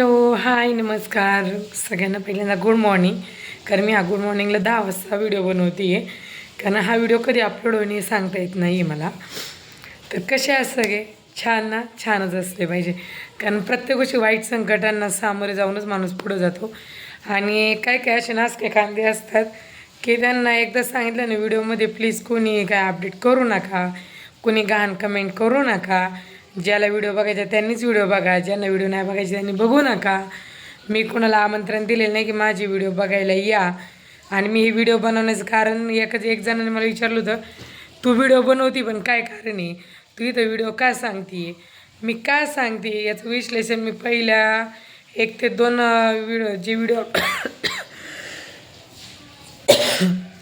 Hello hi नमस्कार. सगळ्यांना पहिल्यांदा गुड मॉर्निंग कारण मी हा गुड मॉर्निंगला दहा वाजता व्हिडिओ बनवते आहे कारण हा व्हिडिओ कधी अपलोड होईल हे सांगता येत नाही आहे मला. तर कसे आहे सगळे? छान ना? छानच असले पाहिजे. कारण प्रत्येक गोष्टी वाईट संकटांना सामोरे जाऊनच माणूस पुढं जातो. आणि काय काय असे नासके कांदे असतात की त्यांना एकदा सांगितलं ना व्हिडिओमध्ये प्लीज कोणी काय अपडेट करू नका. कोणी घाण कमेंट करू नका. ज्याला व्हिडिओ बघायचा त्यांनीच व्हिडिओ बघा. ज्यांना व्हिडिओ नाही बघायचे त्यांनी बघू नका. मी कोणाला आमंत्रण दिलेलं नाही की माझी व्हिडिओ बघायला या. आणि मी हे व्हिडिओ बनवण्याचं कारण एकच एक जणांनी मला विचारलं होतं तू व्हिडिओ बनवती पण काय कारण आहे? तू इथं व्हिडिओ का सांगते? मी का सांगते? याचं विश्लेषण मी पहिल्या एक ते दोन व्हिडिओ जे व्हिडिओ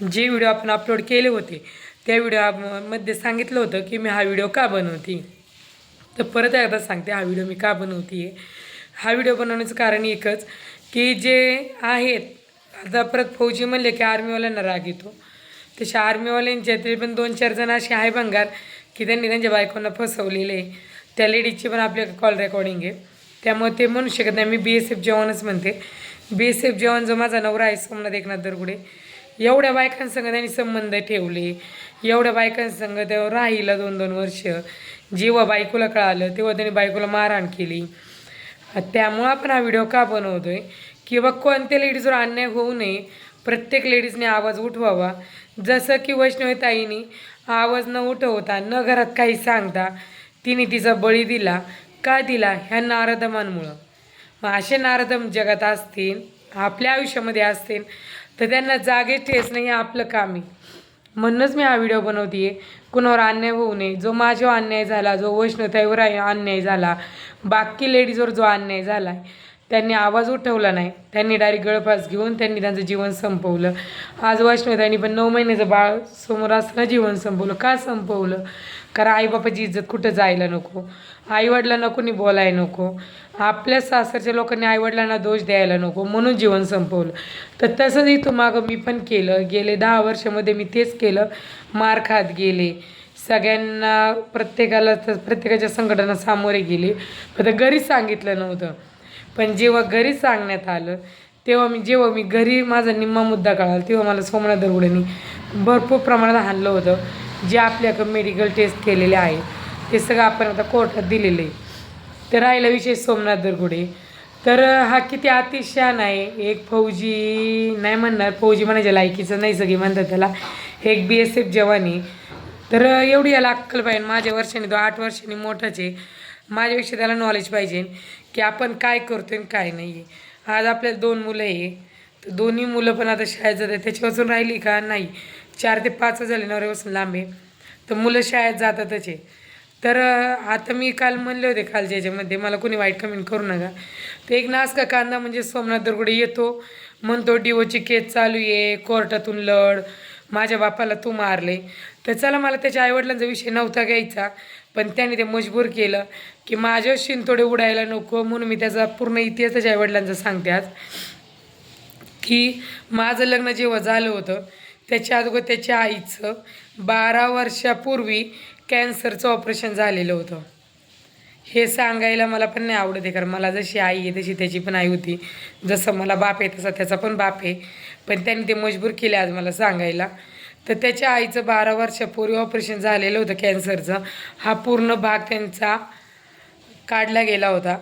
जे व्हिडिओ आपण अपलोड केले होते त्या व्हिडिओमध्ये सांगितलं होतं की मी हा व्हिडिओ का बनवते? तर परत एकदा सांगते हा व्हिडिओ मी का बनवते हा व्हिडिओ बनवण्याचं कारण एकच की जे आहेत आता परत फौजी म्हणले की आर्मीवाल्यांना राग येतो. तशा आर्मीवाल्यांच्या तरी पण दोन चार जण असे आहे भंगार की त्यांनी त्यांच्या बायकोंना फसवलेले आहे. त्या लेडीजची पण आपल्या कॉल रेकॉर्डिंग आहे. त्यामुळे ते म्हणू शकत नाही. मी बी एस एफ जवानच म्हणते. बी एस एफ जवान जो माझा नवरा आहे सोमनाथ एकनाथ दरगुडे एवढ्या बायकांसंग त्यांनी संबंध ठेवले. एवढ्या बायकांसंग तेव्हा राहिलं दोन दोन वर्ष. जेव्हा बायकोला कळालं तेव्हा त्यांनी बायकोला मारहाण केली. त्यामुळं आपण हा व्हिडिओ का बनवतो आहे की बा कोणत्या लेडीजवर अन्याय होऊ नये प्रत्येक लेडीजने आवाज उठवावा. जसं की वैष्णवी ताईनी आवाज न उठवता न घरात काही सांगता तिने तिचा बळी दिला. का दिला? ह्या नारदमांमुळं. मग असे नारदम जगात असतील आपल्या आयुष्यामध्ये असतील तर त्यांना जागे ठेचणं हे आपलं काम आहे. म्हणूनच मी हा व्हिडिओ बनवते कुणावर अन्याय होऊ नये. जो माझ्यावर अन्याय झाला जो वैष्णवताईवर आहे अन्याय झाला बाकी लेडीजवर जो अन्याय झाला आहे त्यांनी आवाज उठवला नाही. त्यांनी डायरेक्ट गळफास घेऊन त्यांनी त्यांचं जीवन संपवलं. आज वैष्णवताईंनी पण नऊ महिन्याचं बाळ समोर असताना जीवन संपवलं. का संपवलं? कारण आईबापाची इज्जत कुठं जायला नको? आईवडिलांना कोणी बोलायला नको? आपल्या सासरच्या लोकांनी आईवडिलांना दोष द्यायला नको म्हणून जीवन संपवलं. तर तसंच इथं मागं मी पण केलं. गेले दहा वर्षामध्ये मी तेच केलं. मार खात गेले. सगळ्यांना प्रत्येकाला तर प्रत्येकाच्या संघटना सामोरे गेले. फक्त घरी सांगितलं नव्हतं. पण जेव्हा घरी सांगण्यात आलं तेव्हा मी जेव्हा मी घरी माझा निम्मा मुद्दा कळाला तेव्हा मला सोमनाथ दरगुडेंनी भरपूर प्रमाणात हाणलं होतं. जे आपल्याकडं मेडिकल टेस्ट केलेले आहे ते सगळं आपण आता कोर्टात दिलेलं आहे तर राहिला विषय सोमनाथ दरगुडे तर हा किती अतिशयान आहे. एक फौजी नाही म्हणणार फौजी म्हणायच्या लायकीचं नाही सगळी म्हणतात त्याला. एक बी एस एफ जवानी तर एवढी याला अक्कल पाहिजे. माझ्या वर्षाने तो आठ वर्षांनी मोठाच आहे. माझ्यापेक्षा त्याला नॉलेज पाहिजे. की आपण काय करतो आणि काय नाही आहे आज आपल्याला दोन मुलं आहे. तर दोन्ही मुलं पण आता शाळेत जातात. त्याच्यापासून राहिली का? नाही. चार ते पाच झाले नवऱ्यापासून लांब आहे. तर मुलं शाळेत जातातच आहे. तर आता मी काल म्हणले होते कालच्या याच्यामध्ये मला कोणी वाईट कमेंट करू नका. तर एक नास का कांदा म्हणजे सोमनाथ दरगुडे येतो. म्हणतो डिओची केस चालू आहे. कोर्टातून लढ. माझ्या बापाला तू मारले तर चला मला त्याच्या आईवडिलांचा विषय नव्हता घ्यायचा. पण त्याने ते मजबूर केलं की माझ्या शिंतोडे उडायला नको म्हणून मी त्याचा पूर्ण इतिहास त्याच्या आईवडिलांचा सांगते आज. की माझं लग्न जेव्हा झालं होतं त्याच्या अगोदर त्याच्या आईचं बारा वर्षापूर्वी कॅन्सरचं ऑपरेशन झालेलं होतं. हे सांगायला मला पण नाही आवडत आहे कारण मला जशी आई आहे तशी त्याची पण आई होती. जसं मला बाप आहे तसा त्याचा पण बाप आहे. पण त्यांनी ते मजबूर केले आज मला सांगायला. तर त्याच्या आईचं बारा वर्षापूर्वी ऑपरेशन झालेलं होतं कॅन्सरचं हा पूर्ण भाग त्यांचा काढला गेला होता.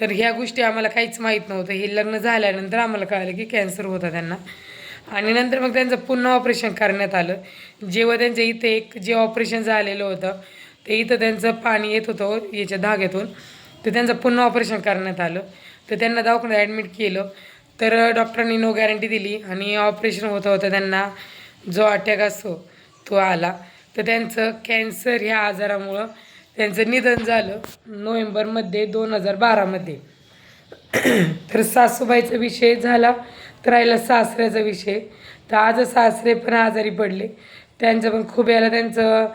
तर ह्या गोष्टी आम्हाला काहीच माहीत नव्हतं. हे लग्न झाल्यानंतर आम्हाला कळलं की कॅन्सर होता त्यांना. आणि नंतर मग त्यांचं पुन्हा ऑपरेशन करण्यात आलं. जेव्हा त्यांच्या इथे एक जे ऑपरेशन झालेलं होतं ते इथं त्यांचं पाणी येत होतं याच्या धाग्यातून. तर त्यांचं पुन्हा ऑपरेशन करण्यात आलं. तर त्यांना दवाखान्यात ॲडमिट केलं. तर डॉक्टरांनी नो गॅरंटी दिली आणि ऑपरेशन होतं होतं त्यांना जो अटॅक असतो तो आला. तर त्यांचं कॅन्सर ह्या आजारामुळं त्यांचं निधन झालं नोव्हेंबरमध्ये दोन हजार बारामध्ये. तर सासूबाईचा विषय झाला तर राहिला सासऱ्याचा विषय. तर आज सासरे पण आजारी पडले. त्यांचं पण खूप याला त्यांचं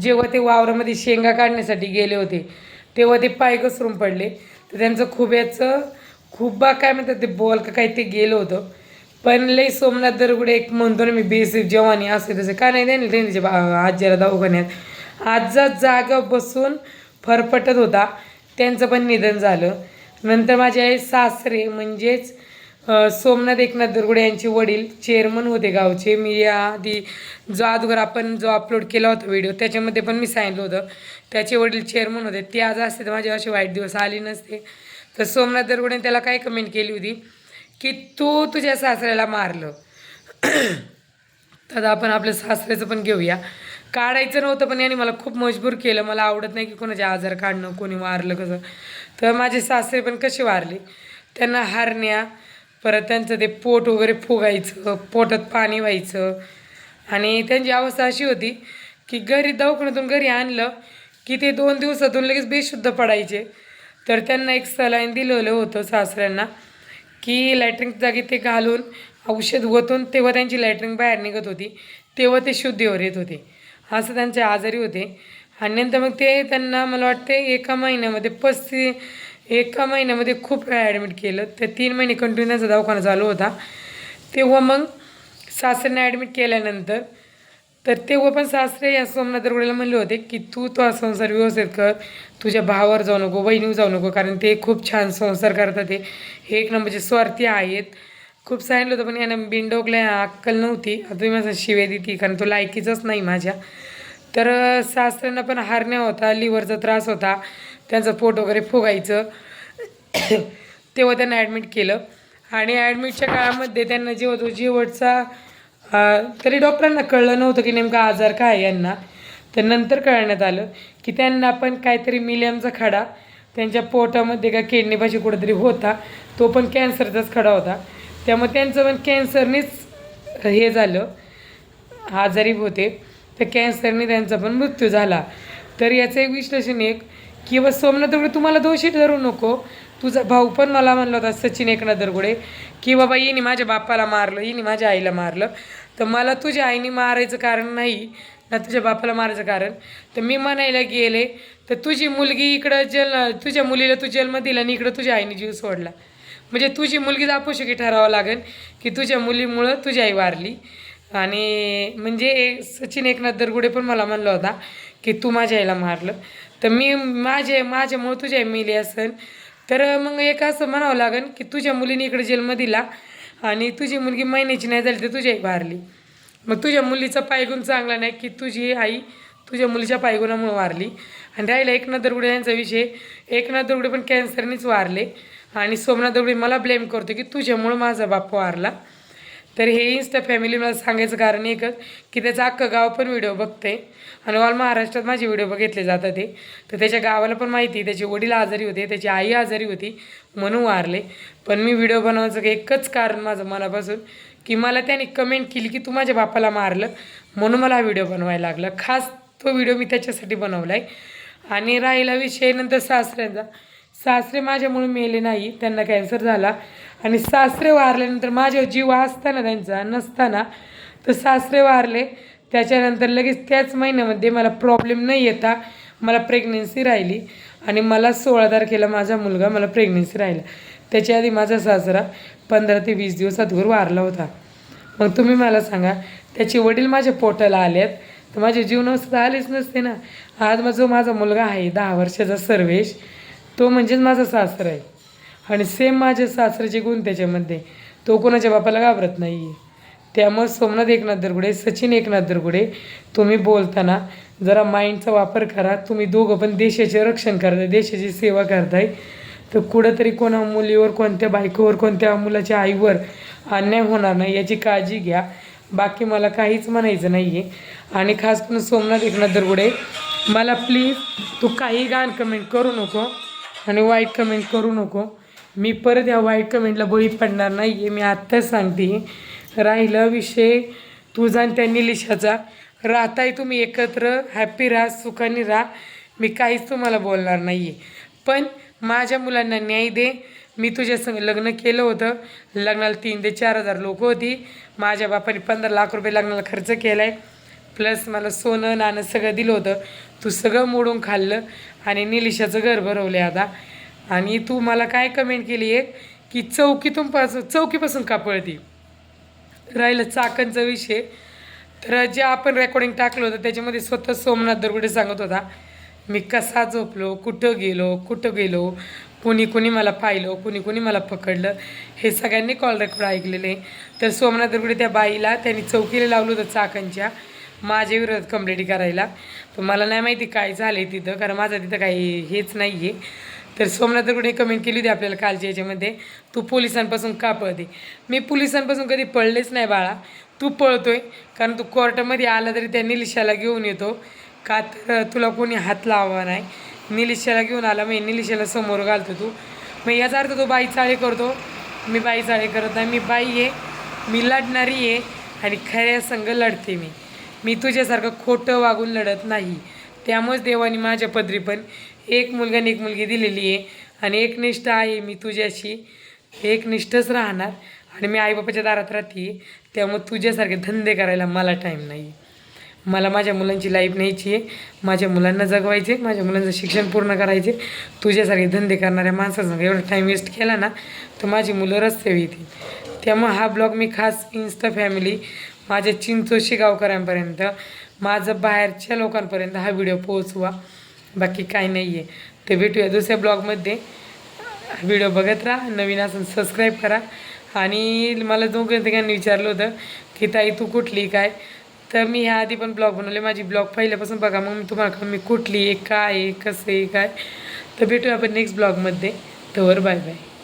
जेव्हा ते वावरामध्ये शेंगा काढण्यासाठी गेले होते तेव्हा ते पाय घसरून पडले. तर त्यांचं खूप याचं खूप बा काय म्हणतात ते बोल का काही ते गेलं होतं. पण लई सोमनाथ दरगुडे एक म्हणतो ना मी बेसिक जवानी असे तसे. का नाही त्यांनी त्यांच्या त्याच्या आजीला दवाखान्यात. आजचा जागा बसून फरफटत होता. त्यांचं पण निधन झालं. नंतर माझे सासरे म्हणजेच सोमनाथ एकनाथ दुर्गुडे यांचे वडील चेअरमन होते गावचे. मी याआधी जो अगोदर आपण जो अपलोड केला होता व्हिडिओ त्याच्यामध्ये पण मी सांगितलं होतं. त्याचे वडील चेअरमन होते. ते आज असते तर माझे असे वाईट दिवस आले नसते. तर सोमनाथ दरगुडे त्याला काय कमेंट केली होती? की तू तुझ्या सासऱ्याला मारलं. तर आपण आपल्या सासऱ्याचं पण घेऊया. काढायचं नव्हतं पण याने मला खूप मजबूर केलं. मला आवडत नाही की कोणाचे आजार काढणं कोणी वारलं कसं. तर माझे सासरे पण कसे वारले? त्यांना हारण्या परत त्यांचं ते पोट वगैरे फुगायचं पोटात पाणी व्हायचं. आणि त्यांची अवस्था अशी होती की घरी दवाखान्यातून घरी आणलं की ते दोन दिवसातून लगेच बेशुद्ध पडायचे. तर त्यांना एक सलाईन दिलेलं होतं सासऱ्यांना. की लॅटरिंग जागी ते घालून औषध ओतून तेव्हा त्यांची लॅटरिंग बाहेर निघत होती. तेव्हा ते शुद्धीवर येत होते. असं त्यांचे आजारी होते. आणि नंतर मग ते त्यांना मला वाटते एका महिन्यामध्ये पस्ती एका महिन्यामध्ये खूप वेळा ॲडमिट केलं. तर तीन महिने कंटिन्यू त्यांचा दवाखाना चालू होता. तेव्हा मग सासऱ्यांना ॲडमिट केल्यानंतर तर तेव्हा पण सासरे या सोमनाथ दरगुडेला म्हणले होते की तू तो संसार व्यवस्थित कर तुझ्या भावावर जाऊ नको बहिणीवर जाऊ नको कारण ते खूप छान संसार करतात ते. हे एक नंबरचे स्वार्थी आहेत. खूप सांगितलं होतं पण यानं बिंडोकला अक्कल नव्हती. तुम्ही माझा शिवे देती कारण तो लायकीचाच नाही माझ्या. तर सासऱ्यांना पण हारण्या होता लिव्हरचा त्रास होता. त्यांचं पोट वगैरे फुगायचं. तेव्हा त्यांना ॲडमिट केलं. आणि ॲडमिटच्या काळामध्ये त्यांना जेव्हा तो जेवटचा तरी डॉक्टरांना कळलं नव्हतं की नेमका आजार काय आहे यांना. तर नंतर कळण्यात आलं की त्यांना पण काहीतरी मिलियमचा खडा त्यांच्या पोटामध्ये का किडनीपाशी कुठेतरी होता. तो पण कॅन्सरचाच खडा होता. त्यामुळे त्यांचं पण कॅन्सरनेच हे झालं. आजारी होते. तर कॅन्सरने त्यांचा पण मृत्यू झाला. तर याचं एक विश्लेषण एक. किंवा सोमनाथ दरगुडे तुम्हाला दोषी धरू नको. तुझा भाऊ पण मला म्हणला होता सचिन एकनाथ दरगुडे की बाबा हिने माझ्या बापाला मारलं हिने माझ्या आईला मारलं. तर मला तुझ्या आईने मारायचं कारण नाही ना तुझ्या बापाला मारायचं कारण. तर मी म्हणायला गेले तर तुझी मुलगी इकडं जल तुझ्या मुलीला तू जन्म दिला आणि इकडं तुझ्या आईने जीव सोडला. म्हणजे तुझी मुलगी अपोषकी ठरावं लागेल की तुझ्या मुलीमुळं तुझी आई वारली. आणि म्हणजे सचिन एकनाथ दरगुडे पण मला म्हणलं होता की तू माझ्या आईला मारलं. तर मी माझे माझ्यामुळं तुझ्या आई मिली असेल तर मग एक असं म्हणावं लागेल की तुझ्या मुलीने इकडे जन्म दिला आणि तुझी मुलगी महिन्याची नाही झाली तर तुझी आई वारली. मग तुझ्या मुलीचा पायगुण चांगला नाही की तुझी आई तुझ्या मुलीच्या पायगुणामुळे वारली. आणि राहिला एकनाथ दरगुडे यांचा विषय. एकनाथ दरगुडे पण कॅन्सरनेच वारले. आणि सोमनाथ दरगुडे मला ब्लेम करतो की तुझ्यामुळं माझा बाप वारला. तर हे इन्स्टा फॅमिली मला सांगायचं कारण एकच की त्याचं अख्खं गाव पण व्हिडिओ बघते आणि ऑल महाराष्ट्रात माझे व्हिडिओ बघितले जातात ते. तर त्याच्या गावाला पण माहिती त्याचे वडील आजारी होते त्याची आई आजारी होती म्हणून वारले. पण मी व्हिडिओ बनवायचं एकच कारण माझं मनापासून की मला त्याने कमेंट केली की तू माझ्या बापाला मारलं म्हणून मला हा व्हिडिओ बनवायला लागला. खास तो व्हिडिओ मी त्याच्यासाठी बनवला आहे आणि राहिला विषय नंतर सासऱ्यांचा. सासरे माझ्यामुळे मेले नाही त्यांना कॅन्सर झाला. आणि सासरे वारल्यानंतर माझ्यावर जीव असताना त्यांचा नसताना तर सासरे वारले. त्याच्यानंतर लगेच त्याच महिन्यामध्ये मला प्रॉब्लेम नाही येता मला प्रेग्नेन्सी राहिली. आणि मला सोळा तारखेला माझा मुलगा मला प्रेग्नेन्सी राहिला. त्याच्या आधी माझा सासरा पंधरा ते वीस दिवस अधूर वारला होता. मग तुम्ही मला सांगा त्याचे वडील माझ्या पोटाला आलेत तर माझ्या जीव आलेच नसते ना. आज माझा जो माझा मुलगा आहे दहा वर्षाचा सर्वेश. तो म्हणजेच माझा सासरा आहे. आणि सेम माझ्या सासऱ्याचे गुण त्याच्यामध्ये. तो कोणाच्या बापाला घाबरत नाही आहे त्यामुळे सोमनाथ एकनाथ दरगुडे सचिन एकनाथ दरगुडे तुम्ही बोलताना जरा माइंडचा वापर करा. तुम्ही दोघं पण देशाचे रक्षण करताय देशाची सेवा करताय. तर कुठंतरी कोणा मुलीवर कोणत्या बायकोवर कोणत्या मुलाच्या आईवर अन्याय होणार नाही याची काळजी घ्या. बाकी मला काहीच म्हणायचं नाही आहे आणि खास करून सोमनाथ एकनाथ दरगुडे मला प्लीज तू काही गाण कमेंट करू नको. आणि वाईट कमेंट करू नको. मी परत या वाईट कमेंटला बळी पडणार नाही आहे मी आत्ताच सांगते राहिलं विषय तुझा आणि त्या निलिशाचा राहताय तुम्ही एकत्र हॅपी राहा सुखाने राहा. मी काहीच तुम्हाला बोलणार नाही आहे पण माझ्या मुलांना न्याय दे. मी तुझ्या संग लग्न केलं होतं. लग्नाला तीन ते चार हजार लोक होती. माझ्या बापाने पंधरा लाख रुपये लग्नाला खर्च केला आहे प्लस मला सोनं नाणं सगळं दिलं होतं. तू सगळं मोडून खाल्लं. आणि निलिशाचं घर भरवलं आता. आणि तू मला काय कमेंट केली आहे की चौकीतून पास चौकीपासून का पळती? राहिलं चाकणचा विषय. तर जे आपण रेकॉर्डिंग टाकलं होतं त्याच्यामध्ये स्वतः सोमनाथ दरगुडे सांगत होता मी कसा झोपलो कुठं गेलो कुठं गेलो कुणी कुणी मला पाहिलं कुणी कुणी मला पकडलं हे सगळ्यांनी कॉल रेकॉर्ड ऐकलेले. तर सोमनाथ दरगुडे त्या बाईला त्यांनी चौकीला लावलं होतं चाकणच्या. माझ्या विरोधात कंप्लेंट करायला. पण मला नाही माहिती काय झालं आहे तिथं कारण माझं तिथं काही हेच नाही आहे तर सोमनाथ दुर्गुडे कमेंट केली होती आपल्याला कालच्या याच्यामध्ये. तू पोलिसांपासून का पळते? मी पोलिसांपासून कधी पळलेच नाही बाळा. तू पळतोय कारण तू कोर्टामध्ये आला तरी त्या निलिशाला घेऊन येतो. का तर तुला कोणी हात लावा नाही. निलिशाला घेऊन आला मी निलिशाला समोर घालतो तू. मग याचा अर्थ तो बाई चाळे करतो. मी बाई चाळे करत नाही. मी बाई आहे मी लढणारी आहे आणि खऱ्या संघ लढते मी. मी तुझ्यासारखं खोटं वागून लढत नाही. त्यामुळेच देवाने माझ्या पदरी पण एक मुलगा आणि एक मुलगी दिलेली आहे. आणि एक निष्ठा आहे मी तुझ्याशी. एक निष्ठच राहणार. आणि मी आईबापाच्या दारात राहते. त्यामुळे तुझ्यासारखे धंदे करायला मला टाईम नाही. मला माझ्या मुलांची लाईफ न्यायची आहे. माझ्या मुलांना जगवायचे माझ्या मुलांचं शिक्षण पूर्ण करायचे तुझ्यासारखे धंदे करणाऱ्या माणसासंग एवढा टाईम वेस्ट केला ना तर माझी मुलं रस्ते येतील. त्यामुळे हा ब्लॉग मी खास इन्स्टा फॅमिली माझ्या चिंचोशी गावकऱ्यांपर्यंत माझं बाहेरच्या लोकांपर्यंत हा व्हिडिओ पोहोचवा. बाकी काही नाही आहे तर भेटूया दुसऱ्या ब्लॉगमध्ये. व्हिडिओ बघत राहा नवीन असून सबस्क्राईब करा. आणि मला जो तिघांनी विचारलं होतं की ताई तू कुठली काय? तर मी ह्या आधी पण ब्लॉग बनवले. माझी ब्लॉग पहिल्यापासून बघा मग मी तुम्हाला मी कुठली आहे काय आहे कसं आहे काय. तर भेटूया आपण नेक्स्ट ब्लॉगमध्ये. तर बाय बाय.